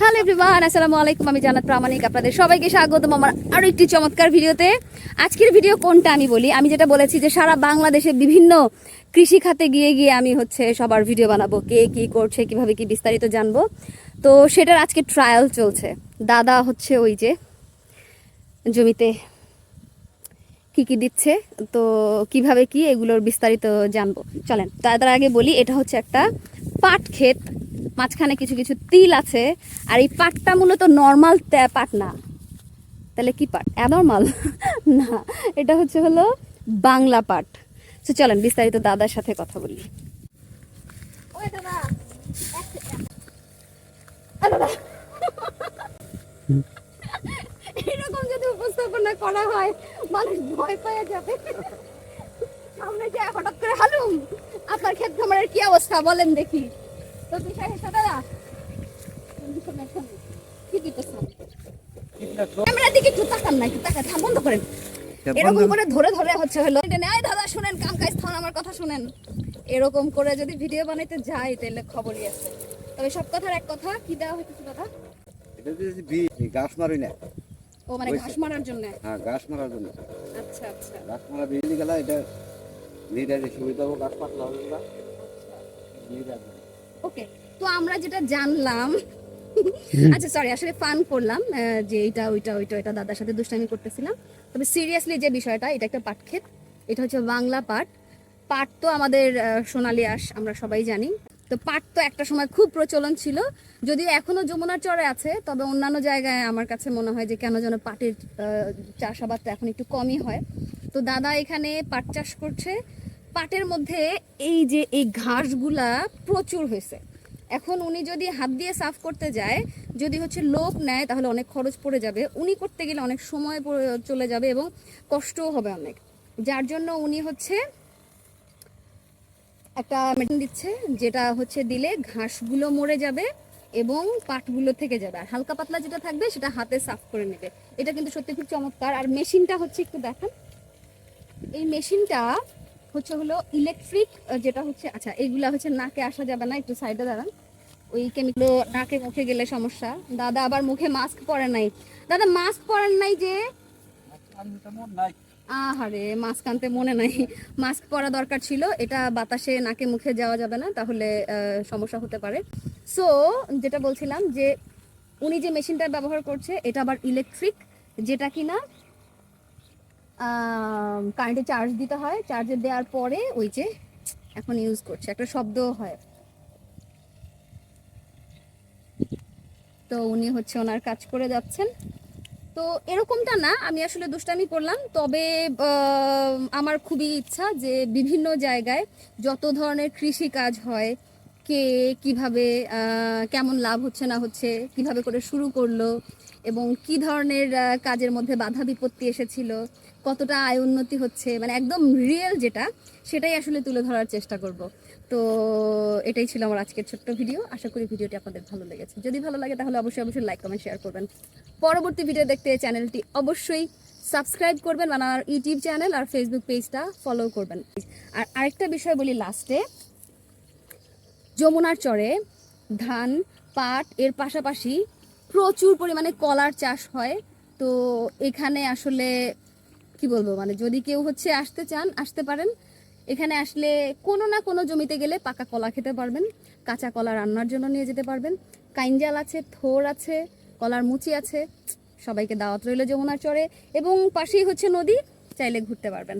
Hello everyone আসসালামু আলাইকুম। আমি জানাত প্রামাণিক, আপনাদের সবাইকে স্বাগতম আমার আরও একটি চমৎকার ভিডিওতে। আজকের ভিডিও কোনটা আমি বলি? আমি যেটা বলেছি যে সারা বাংলাদেশে বিভিন্ন কৃষি খাতে গিয়ে গিয়ে আমি হচ্ছে সবার ভিডিও বানাবো, কে কি করছে, কীভাবে কি বিস্তারিত জানব। তো সেটার আজকে ট্রায়াল চলছে। দাদা হচ্ছে ওই যে জমিতে কি কি দিচ্ছে, তো কীভাবে কি এগুলোর বিস্তারিত জানব। চলেন তার আগে বলি, এটা হচ্ছে একটা পাট ক্ষেত। মাঝখানে কিছু কিছু তিল আছে, আর এই পাটটা মূলত নর্মাল পাট না। তাহলে কি পাট? অ্যানর্মাল না, এটা হচ্ছে হলো বাংলা পাট। তো চলেন, বিস্তারিত দাদার সাথে কথা বলি। এরকম যদি উপস্থাপনা করা হয়, মানুষ ভয় পেয়ে যাবে। যে হঠাৎ করে হালুম? আপনার ক্ষেত খামারের কি অবস্থা? বলেন দেখি। তো কি দিকে একটু তাকান না একটু তাকান থাম বন্ধ করেন। এরকম করে ধরে ধরে হচ্ছে হলো। এই দাদা শুনেন কাম কাজ থান আমার কথা শুনেন। এরকম করে যদি ভিডিও বানাইতে যাই তাহলে খবরই আছে। তবে সব কথার এক কথা কি দেওয়া হইতেছে দাদা? এটা বীজ এই মারি না। ও মানে ঘাস মারার জন্য? হ্যাঁ গাছ মারার জন্য। আচ্ছা আচ্ছা। গাছ মারা বিজলি গেলা এটা নিরাজে সুবিধা হবে গাছ পাতলা হবে না নিরাজ ওকে তো আমরা যেটা জানলাম আচ্ছা সরি আসলে ফান করলাম যে এটা ওইটা ওইটা এটা দাদার সাথে দুষ্টামি করতেছিলাম। তবে সিরিয়াসলি যে বিষয়টা এটা একটা পাট ক্ষেত এটা হচ্ছে বাংলা পাট পাট তো আমাদের সোনালী আঁশ আমরা সবাই জানি। তো পাট তো একটা সময় খুব প্রচলন ছিল। যদিও এখনও যমুনার চরে আছে তবে অন্যান্য জায়গায় আমার কাছে মনে হয় যে কেন যেন পাটের চাষাবাদটা এখন একটু কমই হয়। তো দাদা এখানে পাট চাষ করছে। পাটের মধ্যে এই যে এই ঘাসগুলা প্রচুর হয়েছে। এখন উনি যদি হাত দিয়ে সাফ করতে যায়, যদি হচ্ছে লোক নেয়, তাহলে অনেক খরচ পড়ে যাবে। উনি করতে গেলে অনেক সময় চলে যাবে এবং কষ্টও হবে অনেক। যার জন্য উনি হচ্ছে একটা মেডিসিন দিচ্ছে, যেটা হচ্ছে দিলে ঘাসগুলো মরে যাবে এবং পাটগুলো থেকে যাবে। আর হালকা পাতলা যেটা থাকবে, সেটা হাতে সাফ করে নেবে। এটা কিন্তু সত্যি খুব চমৎকার। আর মেশিনটা হচ্ছে একটু দেখান। এই মেশিনটা হচ্ছে হলো ইলেকট্রিক যেটা হচ্ছে আচ্ছা এইগুলা হচ্ছে নাকে আসা যাবে না, একটু সাইডে দাঁড়ান। ওই কেমিক্যাল নাকে মুখে গেলে সমস্যা। দাদা আবার মুখে মাস্ক পরে নাই। দাদা মাস্ক পরেন নাই যে? আহারে মাস্ক আনতে মনে নাই। মাস্ক পরা দরকার ছিল, এটা বাতাসে নাকে মুখে যাওয়া যাবে না, তাহলে সমস্যা হতে পারে। সো যেটা বলছিলাম যে, উনি যে মেশিনটা ব্যবহার করছে, এটা আবার ইলেকট্রিক যেটা কিনা কারেন্টে চার্জ দিতে হয়। চার্জে দেওয়ার পরে ওই যে এখন ইউজ করছে। একটা শব্দ হয়। তো উনি হচ্ছে ওনার কাজ করে যাচ্ছেন। তো এরকমটা না, আমি আসলে দুষ্টামি করলাম। তবে আমার খুবই ইচ্ছা যে বিভিন্ন জায়গায় যত ধরনের কৃষি কাজ হয় কে, কীভাবে কেমন লাভ হচ্ছে না হচ্ছে, কীভাবে করে শুরু করল, এবং কি ধরনের কাজের মধ্যে বাধা বিপত্তি এসেছিল, কতটা আয় উন্নতি হচ্ছে মানে একদম রিয়েল যেটা, সেটাই আসলে তুলে ধরার চেষ্টা করব। তো এটাই ছিল আমার আজকের ছোট্ট ভিডিও আশা করি ভিডিওটি আপনাদের ভালো লেগেছে। যদি ভালো লাগে তাহলে অবশ্যই অবশ্যই লাইক কমেন্ট শেয়ার করবেন। পরবর্তী ভিডিও দেখতে চ্যানেলটি অবশ্যই সাবস্ক্রাইব করবেন মানে আমার ইউটিউব চ্যানেল আর ফেসবুক পেজটা ফলো করবেন। আর আরেকটা বিষয় বলি লাস্টে যমুনার চরে ধান, পাট, এর পাশাপাশি প্রচুর পরিমাণে কলার চাষ হয়। তো এখানে আসলে কি বলব মানে যদি কেউ হচ্ছে আসতে চান, আসতে পারেন। এখানে আসলে কোনো না কোনো জমিতে গেলে পাকা কলা খেতে পারবেন, কাঁচা কলা রান্নার জন্য নিয়ে যেতে পারবেন। কাইঞ্জাল আছে, থোর আছে, কলার মুচি আছে, সবাইকে দাওয়াত রইল যমুনার চরে। এবং পাশেই হচ্ছে নদী, চাইলে ঘুরতে পারবেন।